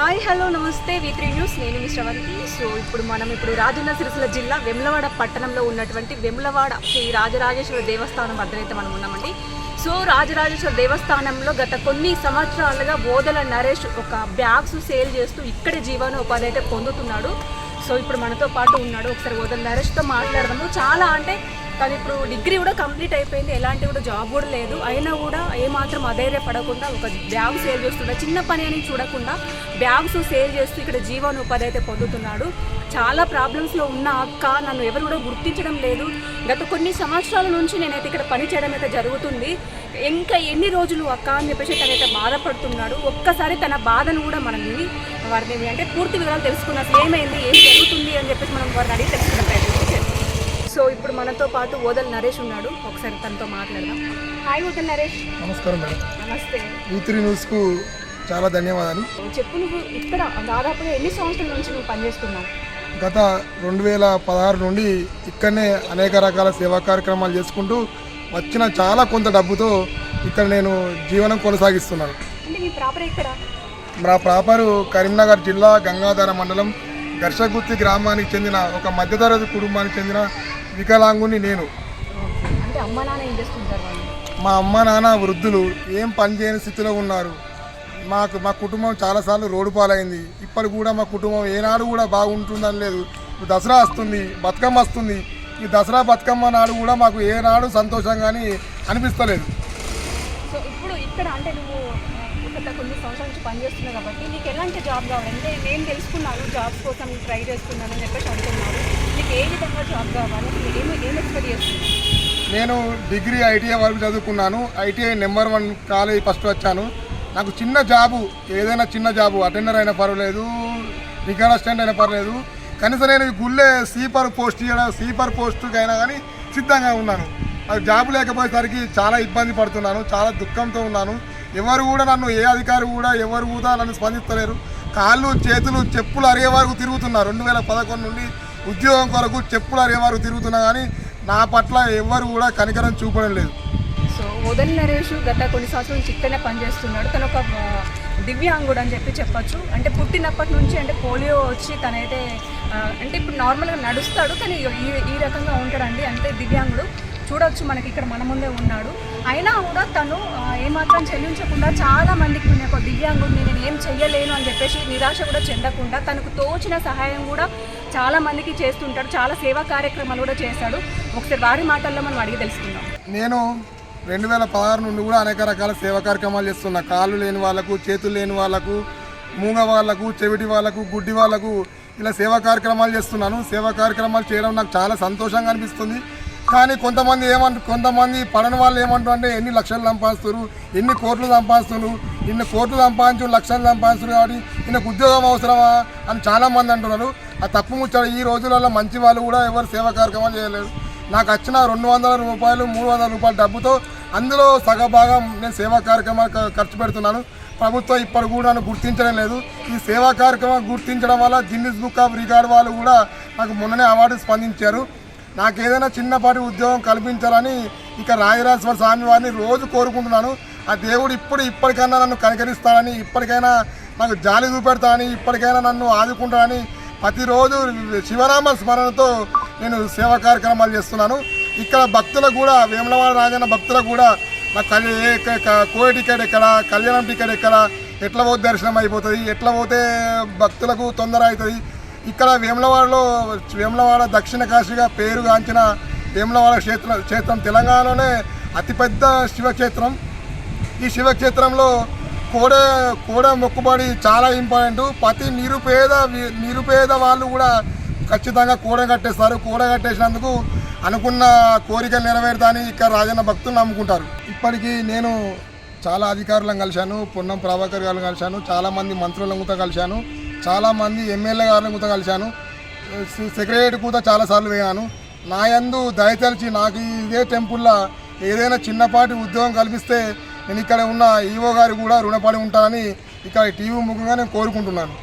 Hi hello నమస్తే. V three news. నేను Mishravanthi so ఇప్పుడు మనం ఇప్పుడు రాజన్న సిరిసిల్ల జిల్లా వెమ్లవాడ పట్టణంలో ఉన్నటువంటి వెమ్లవాడ శ్రీ రాజరాజేశ్వర దేవస్థానం వద్దనైతే మనం ఉన్నామండి. సో రాజరాజేశ్వర దేవస్థానంలో గత కొన్ని సంవత్సరాలుగా బోధల నరేష్ ఒక బ్యాగ్స్ సేల్ చేస్తూ ఇక్కడే జీవనోపాధి అయితే పొందుతున్నాడు. సో ఇప్పుడు మనతో పాటు ఉన్నాడు. ఒకసారి బోధల నరేష్తో మాట్లాడదాము. చాలా అంటే కానీ ఇప్పుడు డిగ్రీ కూడా కంప్లీట్ అయిపోయింది. ఎలాంటి కూడా జాబ్ కూడా లేదు. అయినా కూడా ఏమాత్రం అధైర్యపడకుండా ఒక బ్యాగ్ సేల్ చేస్తుండే చిన్న పని అని చూడకుండా బ్యాగ్స్ సేల్ చేస్తూ ఇక్కడ జీవనోపాధి అయితే పొందుతున్నాడు. చాలా ప్రాబ్లమ్స్లో ఉన్న అక్క నన్ను ఎవరు కూడా గుర్తించడం లేదు. గత కొన్ని సంవత్సరాల నుంచి నేనైతే ఇక్కడ పని చేయడం అయితే జరుగుతుంది. ఇంకా ఎన్ని రోజులు అక్క అని చెప్పేసి తనైతే బాధపడుతున్నాడు. ఒక్కసారి తన బాధను కూడా మనం విని వారిని అంటే పూర్తి వివరాలు తెలుసుకున్న అసలు ఏమైంది ఏం జరుగుతుంది అని చెప్పేసి మనం వారిని అడిగి తెలుసుకున్న సో ఇప్పుడు మనతో పాటు ఓదల్ నరేష్ ఉన్నాడు. ఒకసారి తనతో మాట్లాడదాం. హాయ్ ఓదల్ నరేష్. నమస్కారం మేడం. నమస్తే. న్యూస్కు చాలా ధన్యవాదాలు. చెప్పు నువ్వు ఇక్కడ దాదాపుగా ఎన్ని సంవత్సరాల నుంచి నువ్వు పనిచేస్తున్నావు? గత రెండు వేల పదహారు నుండి ఇక్కడనే అనేక రకాల సేవా కార్యక్రమాలు చేసుకుంటూ వచ్చిన చాలా కొంత డబ్బుతో ఇక్కడ నేను జీవనం కొనసాగిస్తున్నాను. మీ ప్రాపర్ ఇక్కడ నా ప్రాపరు కరీంనగర్ జిల్లా గంగాధర మండలం గర్షగుత్తి గ్రామానికి చెందిన ఒక మధ్యతరగతి కుటుంబానికి చెందిన వికలాంగుని నేను. మా అమ్మ నాన్న వృద్ధులు ఏం పని చేయని స్థితిలో ఉన్నారు. మాకు మా కుటుంబం చాలాసార్లు రోడ్డు పాలైంది. ఇప్పటికి కూడా మా కుటుంబం ఏనాడు కూడా బాగుంటుందని లేదు. దసరా వస్తుంది బతుకమ్మ వస్తుంది. ఈ దసరా బతుకమ్మ నాడు కూడా మాకు ఏనాడు సంతోషంగాని అనిపిస్తలేదు. సో ఇప్పుడు ఇక్కడ అంటే నువ్వు ఆ, గత కొన్ని సంవత్సరాల నుంచి పనిచేస్తున్నావు కాబట్టి నీకు ఎలాంటి జాబ్ కావాలి? అంటే నేను తెలుసుకున్నాను జాబ్స్ కోసం ట్రై చేస్తున్నాను అని చెప్పేసి అంటున్నాను నీకు ఏ విధంగా జాబ్ కావాలి? ఏమి ఏం ఎక్స్పెక్ట్ నేను డిగ్రీ ఐటీఐ వరకు చదువుకున్నాను. ITI number one college first వచ్చాను. నాకు చిన్న జాబు ఏదైనా చిన్న జాబు అటెండర్ అయినా పర్వాలేదు రికార్డ్ అసిస్టెంట్ అయినా పర్లేదు కనీసం నేను గుళ్ళే స్లీపర్ పోస్ట్ చేయడం స్లీపర్ పోస్ట్కి అయినా కానీ సిద్ధంగా ఉన్నాను. నాకు జాబు లేకపోయేసరికి చాలా ఇబ్బంది పడుతున్నాను చాలా దుఃఖంతో ఉన్నాను. ఎవరు కూడా నన్ను ఏ అధికారి కూడా ఎవరు కూడా నన్ను స్పందిస్తలేరు. కాళ్ళు చేతులు చెప్పులు అరిగే వరకు తిరుగుతున్నారు రెండు వేల పదకొండు నుండి ఉద్యోగం కొరకు చెప్పుల రేవారు తిరుగుతున్నా కానీ నా పట్ల ఎవరు కూడా కనికరం చూపడం లేదు. సో ఉదయ్ నరేష్ గత కొన్ని సంవత్సరాలు చిక్కనే పనిచేస్తున్నాడు. తను ఒక దివ్యాంగుడు అని చెప్పి చెప్పొచ్చు. అంటే పుట్టినప్పటి నుంచి అంటే పోలియో వచ్చి తనైతే అంటే ఇప్పుడు నార్మల్గా నడుస్తాడు. కానీ ఈ ఈ రకంగా ఉంటాడండి. అంటే దివ్యాంగుడు. చూడొచ్చు మనకి ఇక్కడ మన ముందే ఉన్నాడు. అయినా కూడా తను ఏమాత్రం చెల్లించకుండా చాలా మందికి నేను ఒక దివ్యాంగుడిని నేను ఏం చెయ్యలేను అని చెప్పేసి నిరాశ కూడా చెందకుండా తనకు తోచిన సహాయం కూడా చాలా మందికి చేస్తుంటాడు. చాలా సేవా కార్యక్రమాలు కూడా చేశాడు. ఒకసారి వారి మాటల్లో మనం అడిగి తెలుసుకుందాం. నేను రెండు వేల పదహారు నుండి కూడా అనేక రకాల సేవా కార్యక్రమాలు చేస్తున్నా. కాళ్ళు లేని వాళ్ళకు చేతులు లేని వాళ్ళకు మూగ వాళ్ళకు చెవిటి వాళ్ళకు గుడ్డి వాళ్ళకు ఇలా సేవా కార్యక్రమాలు చేస్తున్నాను. సేవా కార్యక్రమాలు చేయడం నాకు చాలా సంతోషంగా అనిపిస్తుంది. కానీ కొంతమంది ఏమంటు కొంతమంది పడని వాళ్ళు ఏమంటారు అంటే ఎన్ని లక్షలు సంపాదిస్తారు ఎన్ని కోట్లు సంపాదిస్తున్నారు ఇన్ని కోట్లు సంపాదించు లక్షలు సంపాదిస్తున్నారు కాబట్టి ఈయనకు ఉద్యోగం అవసరమా అని చాలామంది అంటున్నారు. ఆ తప్పు ముచ్చట ఈ రోజులలో మంచి వాళ్ళు కూడా ఎవరు సేవా కార్యక్రమాలు చేయలేరు. నాకు వచ్చిన రెండు వందల రూపాయలు మూడు వందల రూపాయల డబ్బుతో అందులో సగభాగం నేను సేవా కార్యక్రమాలు ఖర్చు పెడుతున్నాను. ప్రభుత్వం ఇప్పటి కూడా నన్ను గుర్తించడం లేదు. ఈ సేవా కార్యక్రమం గుర్తించడం వల్ల గిన్నిస్ బుక్ ఆఫ్ రికార్డ్ వాళ్ళు కూడా నాకు మొన్ననే అవార్డు స్పందించారు. నాకు ఏదైనా చిన్నపాటి ఉద్యోగం కల్పించాలని ఇక రాజరాజేశ్వర స్వామి వారిని రోజు కోరుకుంటున్నాను. ఆ దేవుడు ఇప్పుడు ఇప్పటికైనా నన్ను కనికరిస్తాడని ఇప్పటికైనా నాకు జాలి చూపెడతాడని ఇప్పటికైనా నన్ను ఆదుకుంటాడని ప్రతిరోజు శివనామ స్మరణతో నేను సేవా కార్యక్రమాలు చేస్తున్నాను. ఇక్కడ భక్తులకు కూడా వేములవాడ రాజన్న భక్తులకు కూడా నాకు కళ్యాణ కోయ టికెట్ ఎక్కడ కళ్యాణం టికెట్ ఎక్కడ ఎట్లా పోతే దర్శనం అయిపోతుంది ఎట్లా పోతే భక్తులకు తొందర అవుతుంది ఇక్కడ వేములవాడలో వేములవాడ దక్షిణ కాశీగా పేరుగాంచిన వేములవాడ క్షేత్రం క్షేత్రం తెలంగాణలోనే అతిపెద్ద శివక్షేత్రం. ఈ శివక్షేత్రంలో కోడ కోడ మొక్కుబడి చాలా ఇంపార్టెంట్. ప్రతి నిరుపేద నిరుపేద వాళ్ళు కూడా ఖచ్చితంగా కూడ కట్టేస్తారు. కూడ కట్టేసినందుకు అనుకున్న కోరికలు నెరవేరుతాని ఇక్కడ రాజన్న భక్తులు నమ్ముకుంటారు. ఇప్పటికీ నేను చాలా అధికారులను కలిశాను. పొన్నం ప్రభాకర్ గారు కలిశాను. చాలామంది మంత్రులను కలిశాను. చాలామంది ఎమ్మెల్యే గారిని కూడా కలిశాను. సెక్రటరీ కూడా చాలాసార్లు వేయాను నా యందు దయతలిచి నాకు ఇదే టెంపుల్లో ఏదైనా చిన్నపాటి ఉద్యోగం కల్పిస్తే నేను ఇక్కడ ఉన్న ఈవో గారు కూడా రుణపడి ఉంటానని ఇక్కడ టీవీ ముఖంగా నేను కోరుకుంటున్నాను.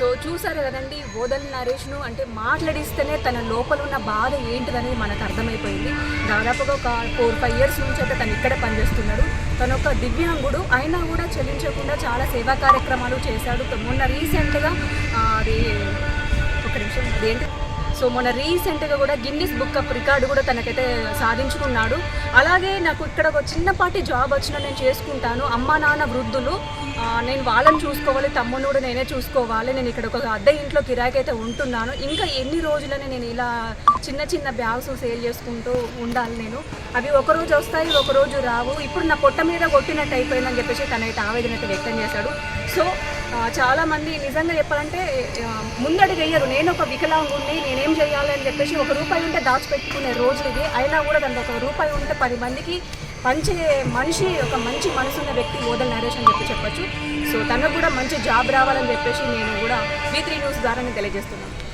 సో చూసారు కదండి ఓదల్ నరేష్ను అంటే మాట్లాడిస్తేనే తన లోపల ఉన్న బాధ ఏంటిదనేది మనకు అర్థమైపోయింది. దాదాపుగా ఒక ఫోర్ ఫైవ్ ఇయర్స్ నుంచి అయితే తను ఇక్కడే పనిచేస్తున్నాడు. తను ఒక దివ్యాంగుడు అయినా కూడా చెల్లించకుండా చాలా సేవా కార్యక్రమాలు చేశాడు. మొన్న రీసెంట్గా అది ఒక నిమిషం అదేంటి? సో మొన్న రీసెంట్గా కూడా గిన్నిస్ బుక్ ఆఫ్ రికార్డు కూడా తనకైతే సాధించుకున్నాడు. అలాగే నాకు ఇక్కడ ఒక చిన్నపాటి జాబ్ వచ్చినా నేను చేసుకుంటాను. అమ్మా నాన్న వృద్ధులు నేను వాళ్ళని చూసుకోవాలి తమ్ముని కూడా నేనే చూసుకోవాలి. నేను ఇక్కడ ఒక అద్దె ఇంట్లో కిరాయికి అయితే ఉంటున్నాను. ఇంకా ఎన్ని రోజులని నేను ఇలా చిన్న చిన్న బ్యాగ్స్ సేల్ చేసుకుంటూ ఉండాలి నేను. అవి ఒక రోజు వస్తాయి ఒక రోజు రావు. ఇప్పుడు నా పొట్ట మీద కొట్టినట్టు అయిపోయిందని చెప్పేసి తనైతే ఆవేదన అయితే వ్యక్తం చేశాడు. సో చాలామంది నిజంగా చెప్పాలంటే ముందడుగు వేయరు. నేను ఒక వికలాంగుణ్ణి నేనేం చేయాలి అని చెప్పేసి ఒక రూపాయి ఉంటే దాచిపెట్టుకునే రోజులు ఇవి. అయినా కూడా దాని ఒక రూపాయి ఉంటే పది మందికి మంచి మనిషి ఒక మంచి మనసున్న వ్యక్తి మోదల్ నరేష్ అని చెప్పి చెప్పొచ్చు. సో తనకు కూడా మంచి జాబ్ రావాలని చెప్పేసి నేను కూడా బీ త్రీ న్యూస్ ద్వారా నేను తెలియజేస్తున్నాను.